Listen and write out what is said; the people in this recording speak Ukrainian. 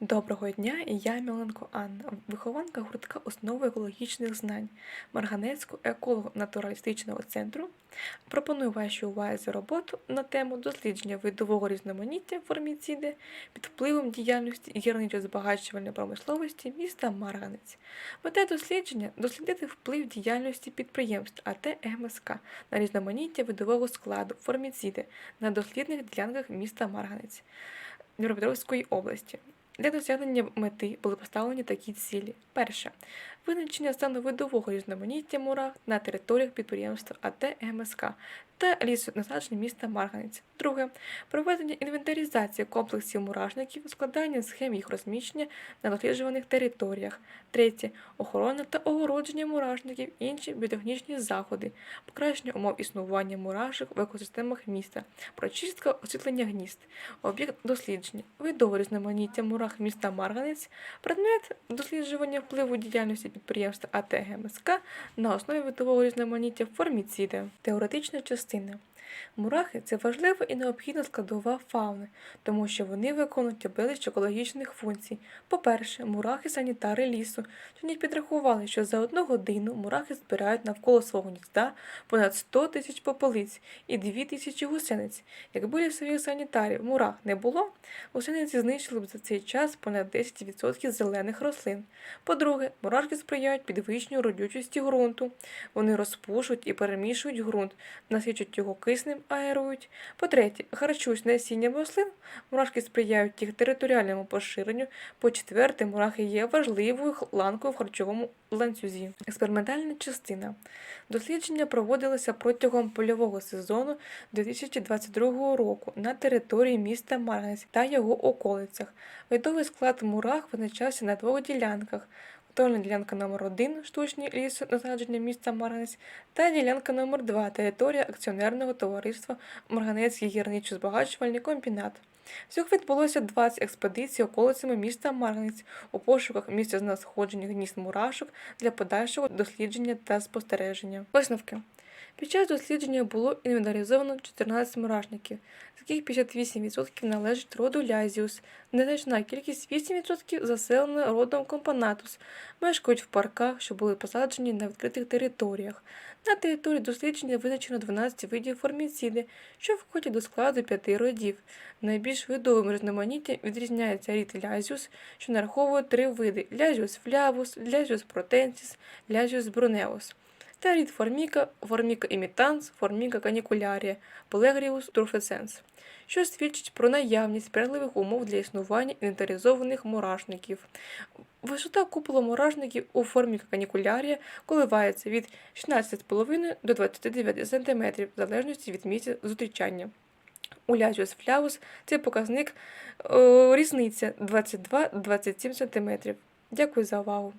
Доброго дня, я Міленко Анна, вихованка гуртка основи екологічних знань Марганецького еколого-натуралістичного центру. Пропоную вашій увазі роботу на тему дослідження видового різноманіття форміциди під впливом діяльності гірничо-збагачувальної промисловості міста Марганець. Мета дослідження дослідити вплив діяльності підприємств АТ МСК на різноманіття видового складу форміциди на дослідних ділянках міста Марганець Дніпропетровської області. Для досягнення мети були поставлені такі цілі. Перше визначення стану видового різноманіття мурах на територіях підприємства АТ МСК та лісонасаджень міста Марганець. Друге проведення інвентаризації комплексів мурашників, складання схем їх розміщення на досліджуваних територіях. Третє охорона та огородження мурашників, інші біотехнічні заходи, покращення умов існування мурашок в екосистемах міста, прочистка освітлення гнізд, об'єкт дослідження, видове різноманіття мурах міста Марганець, предмет досліджування впливу діяльності підприємства АТ ГМСК на основі видового різноманіття форміциди. Теоретична частина. Cristina. Мурахи це важлива і необхідна складова фауни, тому що вони виконують безліч екологічних функцій. По-перше, мурахи санітари лісу. Сьогодні підрахували, що за одну годину мурахи збирають навколо свого гнізда понад 100 тисяч попелиць і 2 тисячі гусениць. Якби лісових санітарів мурах не було, гусениці знищили б за цей час понад 10% зелених рослин. По-друге, мурашки сприяють підвищенню родючості ґрунту. Вони розпушують і перемішують ґрунт, насичують його киснем, аерують. По-третє, харчують насінням рослин, мурашки сприяють їх територіальному поширенню. По-четверте, мурахи є важливою ланкою в харчовому ланцюзі. Експериментальна частина. Дослідження проводилися протягом польового сезону 2022 року на території міста Марганець та його околицях. Видовий склад мурах визначався на двох ділянках. Контрольна ділянка номер 1 штучні лісонасадження міста Марганець та ділянка номер 2 територія акціонерного товариства Марганецький гірничо-збагачувальний комбінат. Всього відбулося 20 експедицій околицями міста Марганець у пошуках місця знаходження гнізд мурашок для подальшого дослідження та спостереження. Висновки. Під час дослідження було інвентаризовано 14 мурашників, з яких 58% належать роду Лязіус, незначна кількість 8% заселена родом Компонатус, мешкають в парках, що були посаджені на відкритих територіях. На території дослідження визначено 12 видів форміциди, що входять до складу п'яти родів. Найбільш видовим різноманіттям відрізняється рід Лязіус, що нараховує три види: Лязіус флявус, Лязіус протенсіс, Лязіус брунеус та форміка, форміка імітанс, форміка канікулярія, полегріус турфесенс, що свідчить про наявність сприятливих умов для існування інвентаризованих мурашників. Висота купола мурашників у формі канікулярія коливається від 16,5 до 29 см в залежності від місця зустрічання. У Ляжіус флявус цей показник о, різниця 22-27 см. Дякую за увагу!